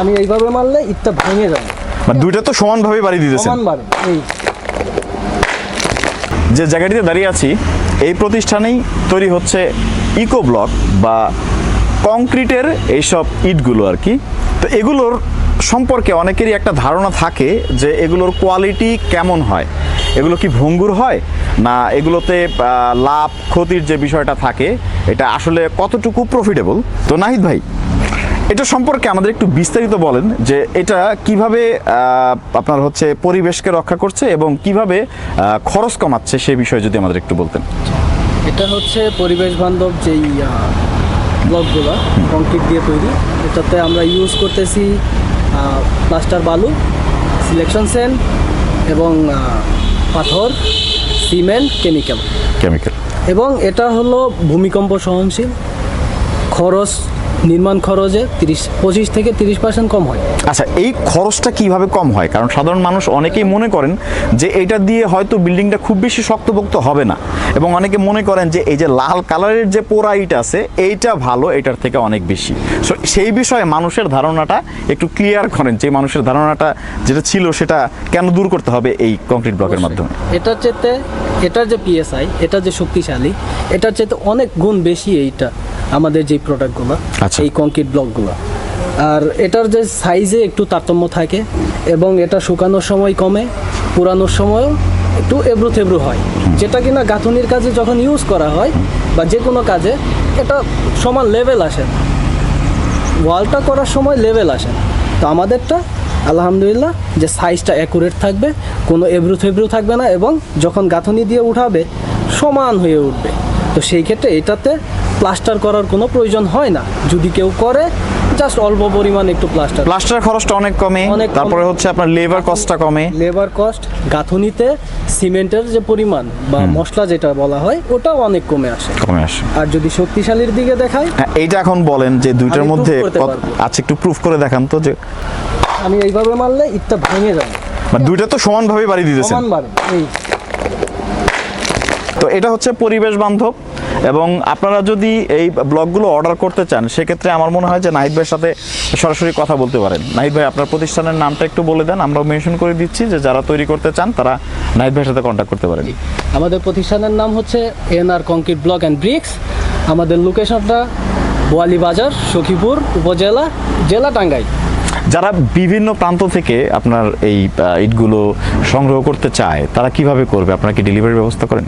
আমি এইভাবে মারলে ইটটা ভেঙে যাবে। মানে দুইটা তো সমানভাবে বাড়ি দিতেছেন। সমান বাড়ে এই। যে জায়গাটিতে দাঁড়িয়ে আছি এই প্রতিষ্ঠানেই তৈরি হচ্ছে ইকো ব্লক বা কংক্রিটের এইসব ইটগুলো আর কি। তো এগুলোর সম্পর্কে অনেকেরই একটা ধারণা থাকে যে এগুলোর কোয়ালিটি কেমন হয়। এগুলো কি ভঙ্গুর হয়? না এগুলোতে লাভ ক্ষতির যে বিষয়টা থাকে এটা আসলে কতটুকু প্রফিটেবল তো নাহিদ ভাই এটা সম্পর্কে আমাদের একটু বিস্তারিত বলেন যে এটা কীভাবে আপনার হচ্ছে পরিবেশকে রক্ষা করছে এবং কীভাবে খরচ কমাচ্ছে সেই বিষয়ে যদি আমাদের একটু বলতেন। এটা হচ্ছে পরিবেশ বান্ধব যেই ব্লকগুলো কংক্রিট দিয়ে তৈরি এটাতে আমরা ইউজ করতেছি প্লাস্টার বালু সিলেকশন সেন এবং পাথর সিমেন্ট কেমিক্যাল। কেমিক্যাল। এবং এটা হলো ভূমিকম্প সহনশীল খরচ নির্মাণ খরচে তিরিশ পঁচিশ থেকে তিরিশ পার্সেন্ট কম হয়। আচ্ছা এই খরচটা কীভাবে কম হয়? কারণ সাধারণ মানুষ অনেকেই মনে করেন যে এটা দিয়ে হয়তো বিল্ডিংটা খুব বেশি শক্তপোক্ত হবে না। এবং অনেকে মনে করেন যে এই যে লাল কালারের যে পোড়া ইট আছে এইটা ভালো এটার থেকে অনেক বেশি। সো সেই বিষয়ে মানুষের ধারণাটা একটু ক্লিয়ার করেন যে মানুষের ধারণাটা যেটা ছিল সেটা কেন দূর করতে হবে এই কংক্রিট ব্লকের মাধ্যমে? এটার চেতে এটার যে পিএসআই এটা যে শক্তিশালী এটার চেতে অনেক গুণ বেশি এইটা। আমাদের যে প্রোডাক্টগুলো আচ্ছা। এই কংক্রিট ব্লকগুলো আর এটার যে সাইজে একটু তারতম্য থাকে এবং এটা শুকানোর সময় কমে পুরানোর সময়ও একটু এবড়ো থেবড়ো হয় যেটা কিনা গাঁথনির কাজে যখন ইউজ করা হয় বা যে কোনো কাজে এটা সমান লেভেল আসে ওয়ালটা করার সময় লেভেল আসে তো আমাদেরটা আলহামদুলিল্লাহ যে সাইজটা অ্যাকুরেট থাকবে কোনো এবড়ো থেবড়ো থাকবে না এবং যখন গাঁথনি দিয়ে উঠাবে সমান হয়ে উঠবে। তো সেই ক্ষেত্রে এটাতে প্লাস্টার করার কোনো প্রয়োজন হয় না। যদি কেউ করে জাস্ট অল্প পরিমাণ একটু প্লাস্টার প্লাস্টার খরচটা অনেক কমে অনেক তারপরে হচ্ছে আপনার লেবার কস্টটা কমে। লেবার কস্ট গাঁথনিতে সিমেন্টের যে পরিমাণ বা মশলা যেটা বলা হয় ওটাও অনেক কমে আসে। কমে আসে। আর যদি শক্তিশালীর দিকে দেখায় হ্যাঁ এইটা এখন বলেন যে দুইটার মধ্যে আচ্ছা একটু প্রুফ করে দেখান তো যে আমি এইভাবে মারলে ইটটা ভেঙে যাবে। মানে দুইটা তো সমানভাবে বাড়ি দিতেছেন। সমান বাড়বে এই তো এটা হচ্ছে পরিবেশ বান্ধব এবং আপনারা যদি এই ব্লগগুলো অর্ডার করতে চান, সেক্ষেত্রে আমার মনে হয় যে নাহিদ ভাইয়ের সাথে সরাসরি কথা বলতে পারেন। নাহিদ ভাই, আপনার প্রতিষ্ঠানের নামটা একটু বলে দেন আমরা মেনশন করে দিচ্ছি যে যারা তৈরি করতে চান, তারা নাহিদ ভাইয়ের সাথে কন্ট্যাক্ট করতে পারেন। আমাদের প্রতিষ্ঠানের নাম হচ্ছে NR concrete block and bricks আমাদের লোকেশনটা বোয়ালি বাজার সখীপুর উপজেলা, জেলা টাঙ্গাই যারা বিভিন্ন প্রান্ত থেকে আপনার এই ইটগুলো সংগ্রহ করতে চায় তারা কীভাবে করবে? আপনারা কি ডেলিভারি ব্যবস্থা করেন?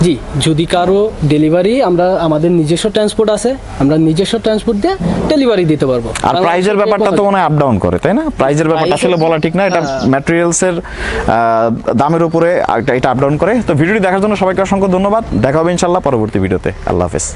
জি যদি কারও ডেলিভারি আমরা আমাদের নিজস্ব ট্রান্সপোর্ট আছে আমরা নিজস্ব ট্রান্সপোর্ট দিয়ে ডেলিভারি দিতে পারব। আর প্রাইজের ব্যাপারটা তো মনে হয় আপ ডাউন করে তাই না? প্রাইজের ব্যাপারটা আসলে বলা ঠিক না এটা ম্যাটেরিয়ালস এর আহ, দামের উপরে এটা- আপ ডাউন করে। তো ভিডিওটি দেখার জন্য সবাইকে অসংখ্য ধন্যবাদ। দেখা হবে ইনশাল্লাহ পরবর্তী ভিডিওতে। আল্লাহ হাফেজ।